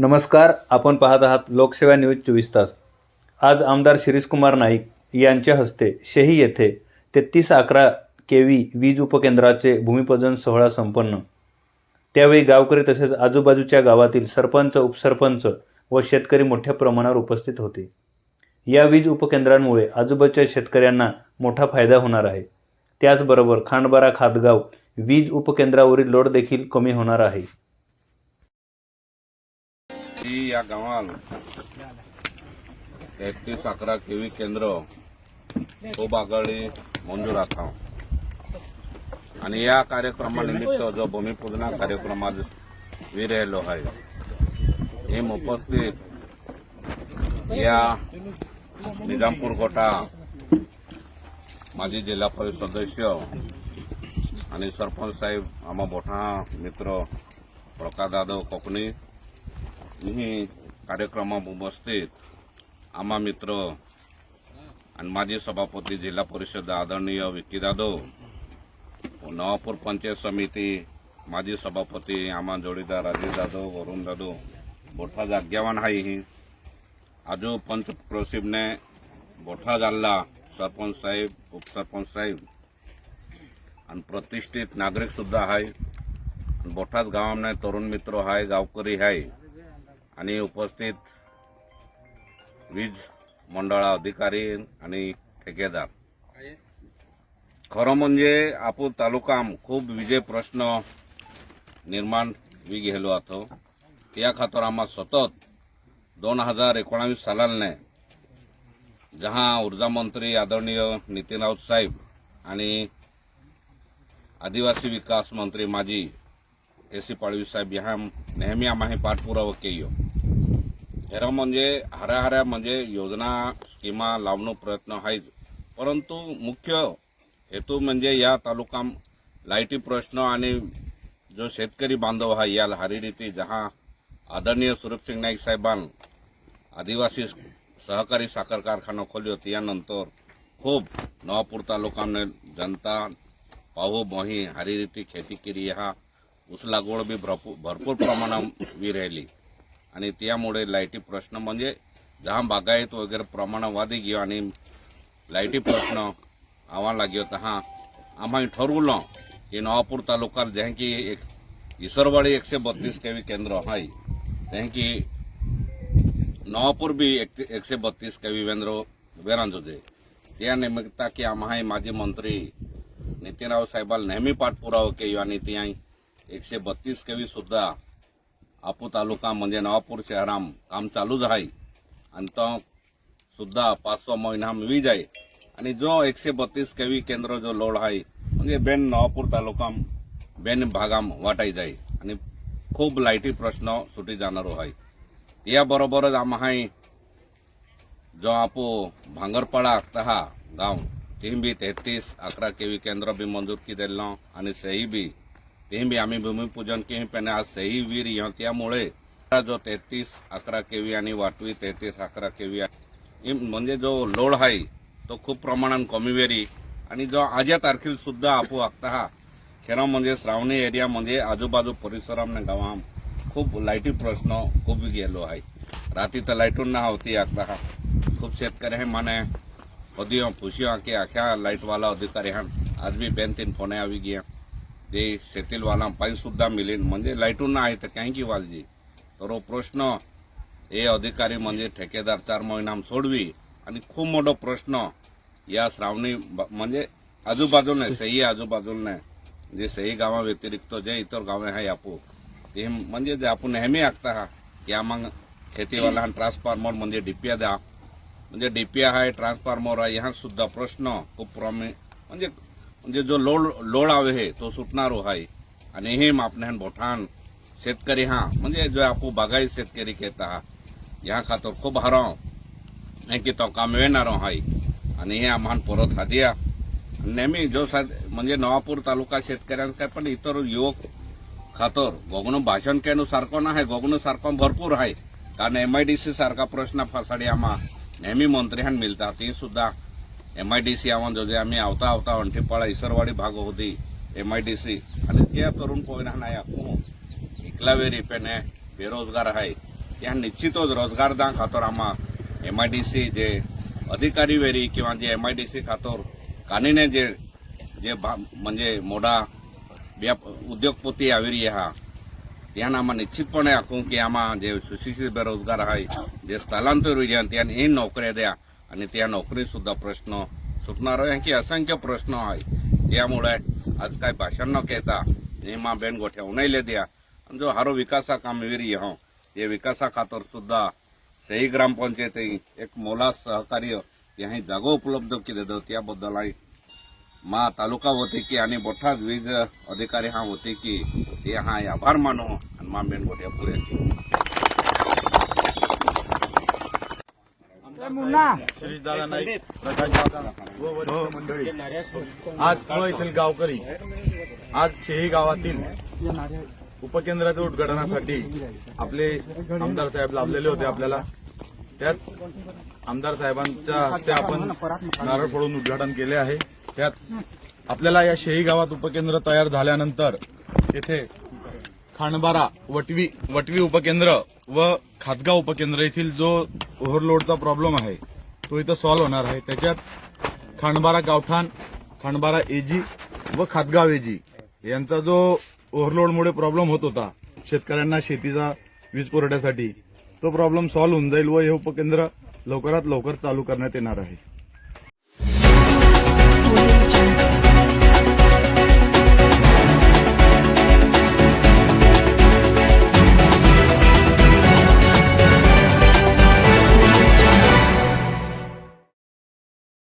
नमस्कार आपण पाहत आहात लोकसेवा न्यूज चोवीस तास. आज आमदार शिरीषकुमार नाईक यांच्या हस्ते शेही येथे तेहतीस अकरा के व्ही वीज उपकेंद्राचे भूमिपूजन सोहळा संपन्न. त्यावेळी गावकरी तसेच आजूबाजूच्या गावातील सरपंच उपसरपंच व शेतकरी मोठ्या प्रमाणावर उपस्थित होते. या वीज उपकेंद्रांमुळे आजूबाजूच्या शेतकऱ्यांना मोठा फायदा होणार आहे. त्याचबरोबर खांडबारा खातगाव वीज उपकेंद्रावरील लोड देखील कमी होणार आहे. ही या गावात तेहतीस अकरा केवी केंद्र खूप आघाडी मंजूर आसा आणि या कार्यक्रमानिमित्त जो भूमिपूजना कार्यक्रमात विरयलो आहे हे उपस्थित या निजामपूर गोटा माजी जिल्हा परिषद सदस्य आणि सरपंच साहेब आम्हा मोठा मित्र प्रकाश जाधव कोकणी ही कार्यक्रमात उपस्थित आम्हा मित्र आणि माजी सभापती जिल्हा परिषद आदरणीय विक्की जाधव नवापूर पंचायत समिती माजी सभापती आम्हा जोडीदार राजीव जाधव वरुण जाधव मोठा जाग्यावान आहे ही आजू पंच प्रसिबने मोठा जाल्ला सरपंच साहेब उपसरपंच साहेब. आणि प्रतिष्ठित नागरिक सुद्धा आहे आणि मोठाच गावामध्ये तरुण मित्र आहे गावकरी आहे आणि उपस्थित वीज मंडळा अधिकारी आणि ठेकेदार. खरं म्हणजे आपण तालुकाम खूप विजय प्रश्न निर्माण वी गेलो आतो. त्या खातर आम्हा सतत दोन हजार एकोणावीस सालाने जहां ऊर्जा मंत्री आदरणीय नितीन राऊत साहेब आणि आदिवासी विकास मंत्री माजी के सी पाडवी साहेब ह्या नेहमी आम्हा हे पाठपुरावा केयो हेरा म्हणजे हऱ्या हऱ्या म्हणजे योजना स्किमा लावणं प्रयत्न आहेच परंतु मुख्य हेतू म्हणजे या तालुका लाईटी प्रश्न आणि जो शेतकरी बांधव हा या हारीरीती जहां आदरणीय सुरक्षित नाईक साहेबान आदिवासी सहकारी साखर कारखाना खोली होती यानंतर खूप नवापूर तालुकाने जनता पाहू मोही हारीरीती खेती केली हा ऊस लागवड बी भरपूर भरपूर प्रमाणात वी राहिली आणि त्यामुळे लाईटी प्रश्न म्हणजे जहां बागायत वगैरे प्रमाणात वादी घेऊ आणि लाईटी प्रश्न आव्हान लाग्यो तहां आम्ही ठरवलं की नवापूर तालुक्यात जहें की एक इसरवाडी एकशे बत्तीस केवी केंद्र आहे जहें की नवापूर बी एक एकशे बत्तीस केवी केंद्र वेरांज होते त्या निमित्ता की आम्हा माजी मंत्री नितीनराव साहेबाला नेहमी पाठपुरावा केयो आणि ती एकशे बत्तीस केवी सुद्धा आपू तालुका म्हणजे नवापूर शहराम काम चालूच आहे. आणि तो सुद्धा पाच सो महिना वीज आहे आणि जो एकशे बत्तीस केवी केंद्र जो लोड आहे म्हणजे बेन नवापूर तालुका बेन भागाम वाटाय जाय आणि खूप लाईटी प्रश्न सुटी जाणारो आहे. याबरोबरच आम्हा जो आपो भांगरपाडा हा गाव तीन बी तेहतीस अकरा केवी केंद्र बी मंजूर की दिलं आणि सही बी ते बी आम्ही भूमिपूजन केही पण आज सही वीर ह्यो त्यामुळे जो तेहतीस अकरा केवी आणि वाटवी तेहतीस अकरा केवी म्हणजे जो लोड आहे तो खूप प्रमाणात कमी वेरी आणि जो आजच्या तारखेला सुद्धा आपू आखता हा खेरा म्हणजे श्रावणी एरिया म्हणजे आजूबाजू परिसरामध्ये गावां खूप लाईटी प्रश्न खूप गेलो आहे. राती तर लाईटून ना होती आखता हा. खूप शेतकरी आहे माने. अधियो फुशियो की आख्या लाईटवाला अधिकारी हा आज बी बेन तीन फोने आवी गिया. जे शेतीलवाला पाणी सुद्धा मिळेल म्हणजे लाईटून आहे तर काही की वालजी. तर प्रश्न हे अधिकारी म्हणजे ठेकेदार चार महिना सोडवी. आणि खूप मोठा प्रश्न या श्रावणी म्हणजे आजूबाजूने सही आजूबाजूने जे सही गावा व्यतिरिक्त जे इतर गावे आहे आपू ते म्हणजे जे आपण नेहमी आखता हा की आम्हाला खेतीवाला हा ट्रान्सफॉर्मर म्हणजे डीपीआ द्या. म्हणजे डीपीआ आहे ट्रान्सफॉर्मर आहे ह्या सुद्धा प्रश्न खूप प्रमे म्हणजे म्हणजे जो लोड लोड आहे हे तो सुटणारो हो आहे आणि हे मापण्यान बोठान शेतकरी हा म्हणजे जो आपू बागायत शेतकरी घेता हा ह्या खातर खूप हाराव हे की तो काम येणारो आहे आणि हे आम्हाला परत हादिया नेहमी जो सा म्हणजे नवापूर तालुका शेतकऱ्यां काय पण इतर युवक खातर गोगणू भाषण केनु सारखं नाही गोगणू सारखं भरपूर आहे कारण एम आय डी सी सारखा प्रश्न फासाडी आम्हा नेहमी मंत्र्यान मिळतात ती सुद्धा એમઆઈડીસી આવવાનું જોઈએ અમે આવતા આવતા અંઠીપાળા ઈસરવાડી ભાગો સુધી એમઆઈડીસી અને ત્યાં તરુણ પોયરાના આખું એકલાવેરી પેને બેરોજગાર હાય. ત્યાં નિશ્ચિતો જ રોજગારદાન ખાતર આમાં એમઆઈડીસી જે અધિકારી વેરી કેવા જે એમઆઈડીસી ખાતર કાનીને જે જે મંજે મોડા બે ઉદ્યોગપતિ આવી રહ્યા ત્યાં આમાં નિશ્ચિતપણે આખું કે આમાં જે સુશિક્ષિત બેરોજગાર હાય, જે સ્થળાંતર રહ્યા ત્યાં એ નોકરી દયા आणि त्या नोकरीसुद्धा प्रश्न सुटणार आहे. की असंख्य प्रश्न आहे त्यामुळे आज काय भाषण न कहता नेमा बेन गोठ्या उन्हायले द्या. आणि जो हारो विकासा कामगिरी हो ते विकासा खातर सुद्धा सही ग्रामपंचायती एक मोला सहकार्य त्याही जागो उपलब्ध केले जातं त्याबद्दल आहे मा तालुका होते की आणि मोठा वीज अधिकारी हा होते की ते हा आभार मानो आणि मा बेन पुरे नाईक प्रकाश व वरिष्ठ मंडळी आज व येथील गावकरी आज शेही गावातील उपकेंद्राच्या उद्घाटनासाठी आपले आमदार साहेब लाभलेले होते आपल्याला. त्यात आमदार साहेबांच्या हस्ते आपण नारळ फोडून उद्घाटन केले आहे. त्यात आपल्याला या शेही गावात उपकेंद्र तयार झाल्यानंतर येथे खांडबारा वटवी वटवी उपकेंद्र व खातगाव उपकेंद्र येथील जो ओव्हरलोडचा प्रॉब्लेम आहे. तो इथं सॉल्व्ह होणार आहे. त्याच्यात खांडबारा गावठाण खांडबारा एजी व खातगाव एजी यांचा जो ओव्हरलोडमुळे प्रॉब्लेम होत होता शेतकऱ्यांना शेतीचा वीज पुरवठ्यासाठी तो प्रॉब्लेम सॉल्व्ह होऊन जाईल व हे उपकेंद्र लवकरात लवकर चालू करण्यात येणार आहे.